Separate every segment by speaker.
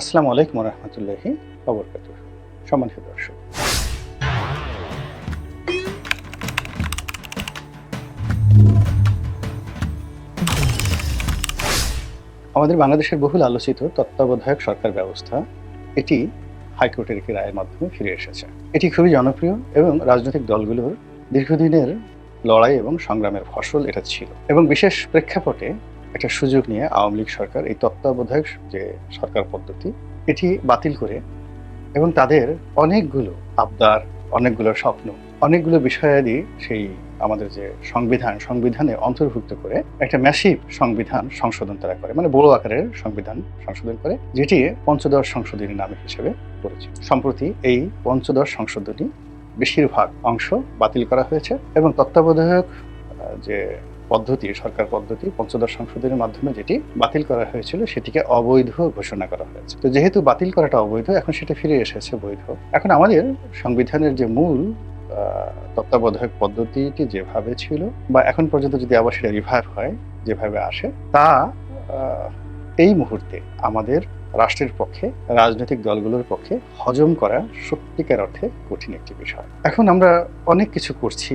Speaker 1: আসসালামু আলাইকুম রহমতুল্লাহি অবরকাত সম্মানিত দর্শক। আমাদের বাংলাদেশের বহুল আলোচিত তত্ত্বাবধায়ক সরকার ব্যবস্থা, এটি হাইকোর্টের একটি রায়ের মাধ্যমে ফিরে এসেছে। এটি খুবই জনপ্রিয় এবং রাজনৈতিক দলগুলোর দীর্ঘদিনের লড়াই এবং সংগ্রামের ফসল এটা ছিল। এবং বিশেষ প্রেক্ষাপটে একটা সুযোগ নিয়ে আওয়ামী লীগ সরকার এই তত্ত্বাবধায়ক যে সরকার পদ্ধতি, এটি বাতিল করে এবং তাদের অনেকগুলো আবদার, অনেকগুলো স্বপ্ন, অনেকগুলো বিষয়াদি সেই আমাদের যে সংবিধান, সংবিধানে অন্তর্ভুক্ত করে একটা ম্যাসিভ সংবিধান সংশোধন তারা করে মানে বড় আকারের সংবিধান সংশোধন করে, যেটি পঞ্চদশ সংশোধনী নামে হিসেবে পরিচিত। সম্প্রতি এই পঞ্চদশ সংশোধনী বেশিরভাগ অংশ বাতিল করা হয়েছে এবং তত্ত্বাবধায়ক যে পদ্ধতি, সরকার পদ্ধতি, পঞ্চদশ সংশোধনের মাধ্যমে যেটি বাতিল করা হয়েছিল, সেটিকে অবৈধ ঘোষণা করা হয়েছে। তো যেহেতু বাতিল করাটা অবৈধ, এখন সেটা ফিরে এসেছে বৈধ। এখন আমাদের সংবিধানের যে মূল তত্ত্বাবধায়ক পদ্ধতিটি যেভাবে ছিল, বা এখন পর্যন্ত যদি আবার সেটা রিভাইভ হয়, যেভাবে আসে, তা এই মুহূর্তে আমাদের রাষ্ট্রের পক্ষে, রাজনৈতিক দলগুলোর পক্ষে হজম করা সত্যিকার অর্থে কঠিন একটি বিষয়। এখন আমরা অনেক কিছু করছি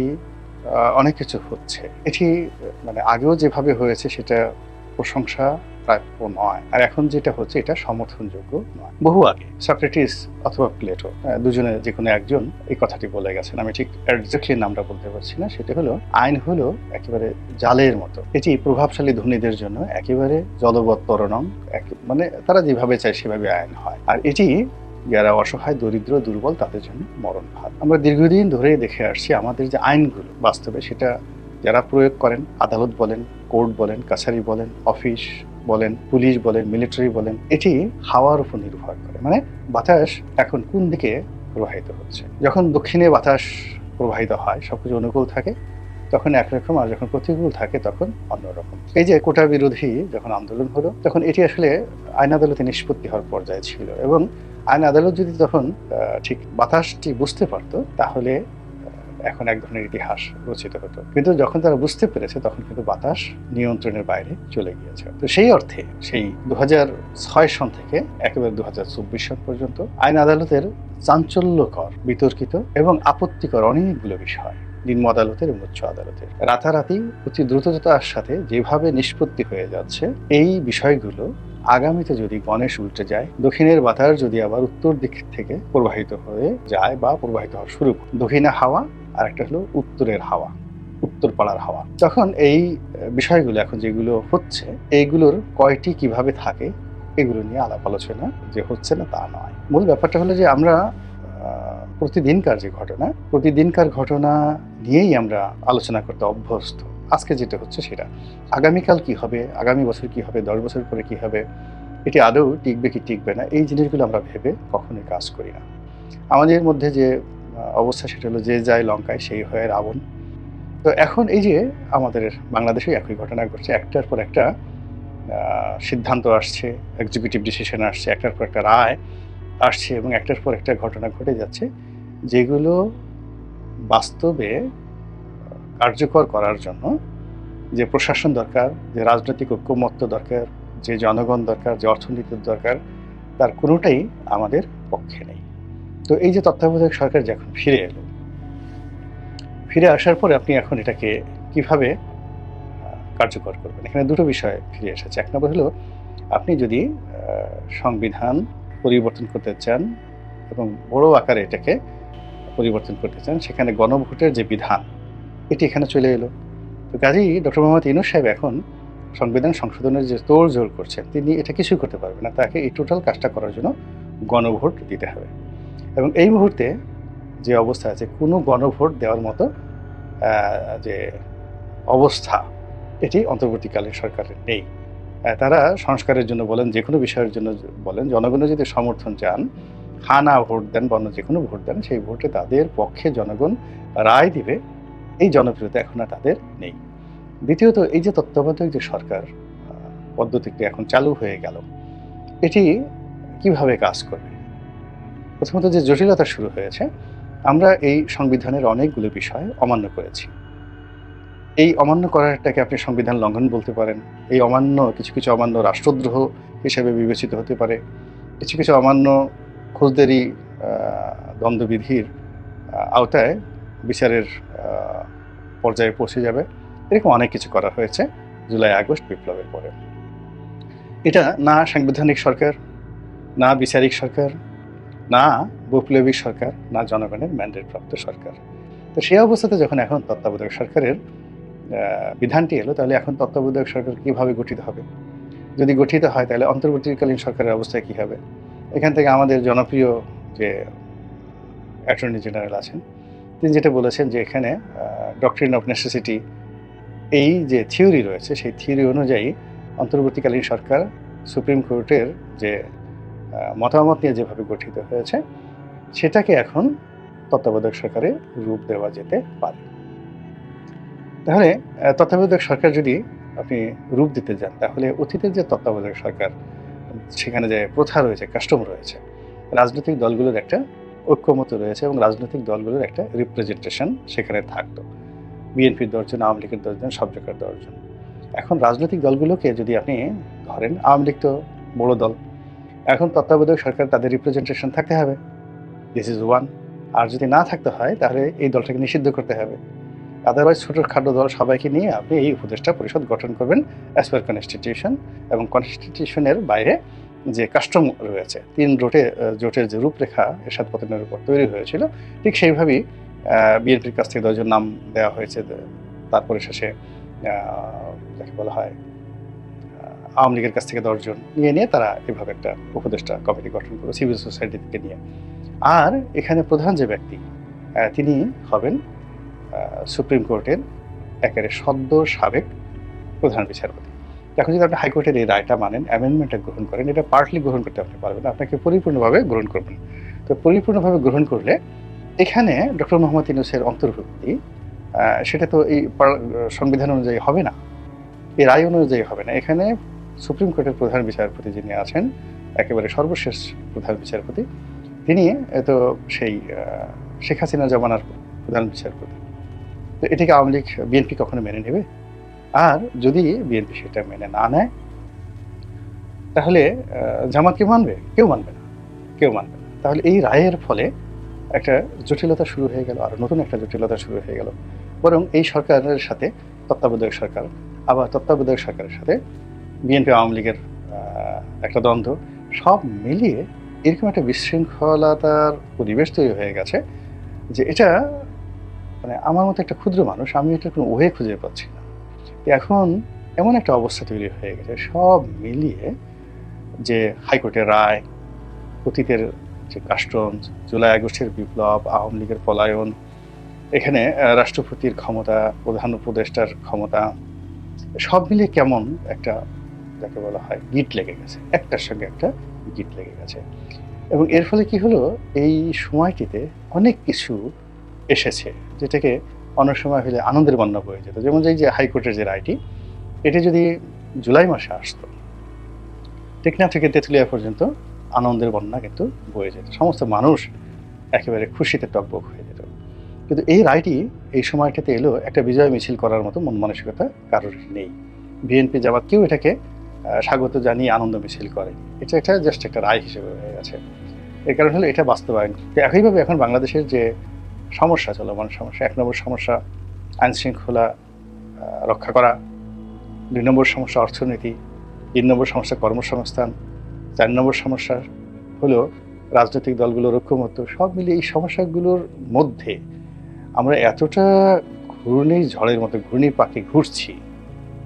Speaker 1: অনেক কিছু হচ্ছে। এটি মানে আগেও যেভাবে হয়েছে সেটা প্রশংসা প্রাপ্য নয়। আর এখন যেটা হচ্ছে এটা সমর্থনযোগ্য নয়। বহু আগে সক্রেটিস অথবা প্লেটো দুজনে যে কোনো একজন এই কথাটি বলে গেছেন। আমি ঠিক একজাক্টলি নামটা বলতে পারছি না। সেটা হলো, আইন হলো একেবারে জালের মতো। এটি প্রভাবশালী ধনীদের জন্য একেবারে জলবত্তরণম এক- মানে তারা যেভাবে চায় সেভাবে আইন হয়। আর এটি যারা অসহায়, দরিদ্র, দুর্বল, তাদের জন্য মরণ ভাত আমরা দীর্ঘদিন ধরে দেখে আসছি আমাদের যে আইনগুলো বাস্তবে, সেটা যারা প্রয়োগ করেন, আদালত বলেন, কোর্ট বলেন, কাছারি বলেন, অফিস বলেন, পুলিশ বলেন, মিলিটারি বলেন, এটি হাওয়ার উপর নির্ভর করে। মানে বাতাস এখন কোন দিকে প্রবাহিত হচ্ছে? যখন দক্ষিণে বাতাস প্রবাহিত হয়, সবকিছু অনুকূল থাকে, তখন একরকম আর যখন প্রতিকূল থাকে, তখন অন্যরকম এই যে কোটা বিরোধী যখন আন্দোলন হলো, তখন এটি আসলে আইন আদালতে নিষ্পত্তি হওয়ার পর্যায়ে ছিল এবং আইন আদালত যদি তখন ঠিক বাতাসটি বুঝতে পারতো, তাহলে এখন এক ধরনের ইতিহাস রচিত হতো। কিন্তু যখন তারা বুঝতে পেরেছে, তখন কিন্তু বাতাস নিয়ন্ত্রণের বাইরে চলে গিয়েছে। তো সেই অর্থে, সেই দু ছয় সন থেকে একেবারে দু হাজার চব্বিশ সন পর্যন্ত আইন আদালতের চাঞ্চল্যকর, বিতর্কিত এবং আপত্তিকর অনেকগুলো বিষয় নিম্ন আদালতের এবং উচ্চ আদালতের। রাতারাতি অতি দ্রুততার সাথে যেভাবে নিষ্পত্তি হয়ে যাচ্ছে, এই বিষয়গুলো আগামীতে যদি গণেশ উল্টে যায়, দক্ষিণের বাতাস যদি আবার উত্তর দিক থেকে প্রবাহিত হয়ে যায় বা প্রবাহিত হওয়া শুরু দক্ষিণে হাওয়া আর একটা হলো উত্তরের হাওয়া, উত্তর পাড়ার হাওয়া। তখন এই বিষয়গুলো এখন যেগুলো হচ্ছে, এইগুলোর কয়টি কীভাবে থাকে, এগুলো নিয়ে আলাপ আলোচনা যে হচ্ছে না তা নয়। মূল ব্যাপারটা হলো যে আমরা প্রতিদিনকার যে ঘটনা, প্রতিদিনকার ঘটনা নিয়েই আমরা আলোচনা করতে অভ্যস্ত। আজকে যেটা হচ্ছে সেটা। আগামীকাল কি হবে? আগামী বছর কি হবে? দশ বছর পরে কি হবে? এটি আদৌ টিকবে কি টিকবে না? এই জিনিসগুলো আমরা ভেবে কখনোই কাজ করি না। আমাদের মধ্যে যে অবস্থা সেটা হলো যে যায় লঙ্কায় সেই হয়ে রাবণ। তো এখন এই যে আমাদের বাংলাদেশে একই ঘটনা ঘটছে। একটার পর একটা সিদ্ধান্ত আসছে এক্সিকিউটিভ ডিসিশন আসছে, একটার পর একটা রায় আসছে এবং একটার পর একটা ঘটনা ঘটে যাচ্ছে। যেগুলো বাস্তবে কার্যকর করার জন্য যে প্রশাসন দরকার, যে রাজনৈতিক ঐক্যমত্য দরকার, যে জনগণ দরকার, যে অর্থনীতির দরকার, তার কোনোটাই আমাদের পক্ষে নেই। তো এই যে তত্ত্বাবধায়ক সরকার যখন ফিরে এলো, ফিরে আসার পরে আপনি এখন এটাকে কীভাবে কার্যকর করবেন? এখানে দুটো বিষয় ফিরে এসেছে। এক নম্বর হলো, আপনি যদি সংবিধান পরিবর্তন করতে চান এবং বড় আকারে এটাকে পরিবর্তন করতে চান, সেখানে গণভোটের যে বিধান এটি এখানে চলে এলো। তো কাজেই ডক্টর মোহাম্মদ ইনুস সাহেব এখন সংবিধান সংশোধনের যে তোড় জোর করছেন, তিনি এটা কিছুই করতে পারবেন না। তাকে এই টোটাল কাজটা করার জন্য গণভোট দিতে হবে। এবং এই মুহূর্তে যে অবস্থা আছে, কোনো গণভোট দেওয়ার মতো যে অবস্থা, এটি অন্তর্বর্তীকালীন সরকারের নেই। তারা সংস্কারের জন্য বলেন, যে কোনো বিষয়ের জন্য বলেন, জনগণের যদি সমর্থন চান হা না ভোট দেন বা অন্য যে কোনো ভোট দেন, সেই ভোটে তাদের পক্ষে জনগণ রায় দিবে। এই জনপ্রিয়তা এখন আর তাদের নেই। দ্বিতীয়ত এই যে তত্ত্বাবধায়ক যে সরকার পদ্ধতিটি এখন চালু হয়ে গেল এটি কীভাবে কাজ করবে? প্রথমত যে জটিলতা শুরু হয়েছে আমরা এই সংবিধানের অনেকগুলো বিষয় অমান্য করেছি। এই অমান্য করাটাকে আপনি সংবিধান লঙ্ঘন বলতে পারেন এই অমান্য কিছু কিছু অমান্য রাষ্ট্রদ্রোহ হিসেবে বিবেচিত হতে পারে কিছু কিছু অমান্য ফৌজদারি আহ, দ্বন্দ্ববিধির আওতায় বিচারের পর্যায়ে পৌঁছে যাবে। এরকম অনেক কিছু করা হয়েছে জুলাই, আগস্ট বিপ্লবের পরে। এটা না সাংবিধানিক সরকার, না বিচারিক সরকার, না বৈপ্লবিক সরকার, না জনগণের ম্যান্ডেট প্রাপ্ত সরকার। তো সেই অবস্থাতে যখন এখন তত্ত্বাবধায়ক সরকারের বিধানটি এলো, তাহলে এখন তত্ত্বাবধায়ক সরকার কীভাবে গঠিত হবে? যদি গঠিত হয়, তাহলে অন্তর্বর্তীকালীন সরকারের অবস্থা কী হবে? এখান থেকে আমাদের জনপ্রিয় যে অ্যাটর্নি জেনারেল আছেন তিনি যেটা বলেছেন যে এখানে ডক্টরিন অফ নেসেসিটি এই যে থিওরি রয়েছে, সেই থিওরি অনুযায়ী অন্তর্বর্তীকালীন সরকার সুপ্রিম কোর্টের যে মতামত নিয়ে যেভাবে গঠিত হয়েছে, সেটাকে এখন তত্ত্বাবধায়ক সরকারে রূপ দেওয়া যেতে পারে। তাহলে তত্ত্বাবধায়ক সরকার যদি আপনি রূপ দিতে যান, তাহলে অতীতের যে তত্ত্বাবধায়ক সরকার, সেখানে যে প্রথা রয়েছে, কাস্টম রয়েছে, রাজনৈতিক দলগুলোর একটা ঐক্যমত রয়েছে এবং রাজনৈতিক দলগুলোর একটা রিপ্রেজেন্টেশন সেখানে থাকতো। বিএনপির দশজন, আওয়ামী লীগের দশজন, সব জায়গার দশজন। এখন রাজনৈতিক দলগুলোকে যদি আপনি ধরেন, আওয়ামী লীগ তো বড় দল। এখন তত্ত্বাবধায়ক সরকার তাদের রিপ্রেজেন্টেশন থাকতে হবে। দিস ইজ ওয়ান আর যদি না থাকতে হয়, তাহলে এই দলটাকে নিষিদ্ধ করতে হবে। আদারওয়াইজ ছোটোখাটো দল সবাইকে নিয়ে আপনি এই উপদেষ্টা পরিষদ গঠন করবেন অ্যাজ পার কনস্টিটিউশন এবং কনস্টিটিউশনের বাইরে যে কাস্টম রয়েছে তিন আহ, জোটের যে রূপরেখা এরশাদ পতনের উপর তৈরি হয়েছিল ঠিক সেইভাবেই বিএনপির কাছ থেকে দশজন নাম দেওয়া হয়েছে তারপরে শেষে যাকে বলা হয় আওয়ামী লীগের কাছ থেকে দশজন নিয়ে নিয়ে তারা এভাবে একটা উপদেষ্টা কমিটি গঠন করবে সিভিল সোসাইটি থেকে নিয়ে। আর এখানে প্রধান যে ব্যক্তি তিনি হবেন সুপ্রিম কোর্টের একেবারে সদ্য সাবেক প্রধান বিচারপতি। এখন যদি আপনি হাইকোর্টের এই রায়টা মানেন অ্যামেন্ডমেন্টটা গ্রহণ করেন, এটা পার্টলি গ্রহণ করতে আপনি পারবেন আপনাকে পরিপূর্ণভাবে গ্রহণ করবেন তো পরিপূর্ণভাবে গ্রহণ করলে এখানে ডক্টর মোহাম্মদ ইউনুসের অন্তর্ভুক্তি সেটা তো এই সংবিধান অনুযায়ী হবে না। এই রায় অনুযায়ী হবে না। এখানে সুপ্রিম কোর্টের প্রধান বিচারপতি যিনি আছেন, একেবারে সর্বশেষ প্রধান বিচারপতি, তিনি তো সেই শেখ হাসিনা জমানার প্রধান বিচারপতি। তো এটাকে আওয়ামী লীগ, বিএনপি কখনো মেনে নেবে? আর যদি বিএনপি সেটা মেনে না নেয়, তাহলে জামাত কি মানবে? কেউ মানবে না। কেউ মানবে না। তাহলে এই রায়ের ফলে একটা জটিলতা শুরু হয়ে গেল, আর নতুন একটা জটিলতা শুরু হয়ে গেল। বরং এই সরকারের সাথে তত্ত্বাবধায়ক সরকার, আবার তত্ত্বাবধায়ক সরকারের সাথে বিএনপি, আওয়ামী লীগের একটা দ্বন্দ্ব, সব মিলিয়ে এরকম একটা বিশৃঙ্খলতার পরিবেশ তৈরি হয়ে গেছে যে এটা মানে আমার মতো একটা ক্ষুদ্র মানুষ, আমি এটা কোনো ওয়ে খুঁজে পাচ্ছি না। এখন এমন একটা অবস্থা তৈরি হয়ে গেছে, সব মিলিয়ে যে হাইকোর্টের রায়, অতীতের যে কাস্টম জুলাই আগস্টের বিপ্লব, আওয়ামী লীগের পলায়ন, এখানে রাষ্ট্রপতির ক্ষমতা, প্রধান উপদেষ্টার ক্ষমতা, সব মিলিয়ে কেমন একটা যাকে বলা হয় গিট লেগে গেছে, একটার সঙ্গে একটা গিট লেগে গেছে। এবং এর ফলে কি হলো? এই সময়টিতে অনেক কিছু এসেছে, যেটাকে অনেক সময় হলে আনন্দের বন্যা বয়ে যেত। যেমন এই যে হাইকোর্টের যে রায়টি, এটি যদি জুলাই মাসে আসতো টেকনা থেকে তেঁতুলিয়া পর্যন্ত আনন্দের বন্যা কিন্তু বয়ে যেত। সমস্ত মানুষ একেবারে খুশিতে টকবক হয়ে যেত। কিন্তু এই রায়টি এই সময়টাতে এলো একটা বিজয় মিছিল করার মতো মন মানসিকতা কারোর নেই। বিএনপি জামাত কেউ এটাকে স্বাগত জানিয়ে আনন্দ মিছিল করে। এটা একটা জাস্ট একটা রায় হিসেবে হয়ে গেছে। এর কারণ হলো এটা বাস্তবায়ন। একইভাবে এখন বাংলাদেশের যে সমস্যা, চলমান সমস্যা। এক নম্বর সমস্যা, আইন শৃঙ্খলা রক্ষা করা। দুই নম্বর সমস্যা, অর্থনীতি। তিন নম্বর সমস্যা, কর্মসংস্থান। চার নম্বর সমস্যা হলো রাজনৈতিক দলগুলোর ঐক্যমত্য। সব মিলিয়ে এই সমস্যাগুলোর মধ্যে আমরা এতটা ঘূর্ণি ঝড়ের মতো ঘূর্ণি পাখি ঘুরছি,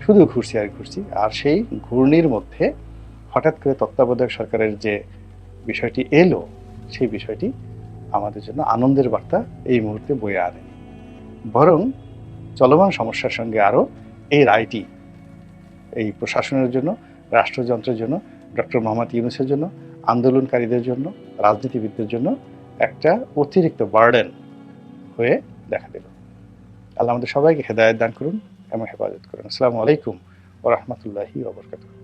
Speaker 1: শুধু ঘুরছি আর ঘুরছি, আর সেই ঘূর্ণির মধ্যে হঠাৎ করে তত্ত্বাবধায়ক সরকারের যে বিষয়টি এলো, সেই বিষয়টি আমাদের জন্য আনন্দের বার্তা এই মুহূর্তে বয়ে আনেনি বরং চলমান সমস্যার সঙ্গে আরও এই রায়টি এই প্রশাসনের জন্য, রাষ্ট্রযন্ত্রের জন্য, ডক্টর মোহাম্মদ ইউনুসের জন্য, আন্দোলনকারীদের জন্য, রাজনীতিবিদদের জন্য একটা অতিরিক্ত বার্ডেন হয়ে দেখা দিল। আল্লাহ আমাদের সবাইকে হেদায়ত দান করুন এবং হেফাজত করুন। আসসালামু আলাইকুম ও রহমতুল্লাহি ওবরকাতুহ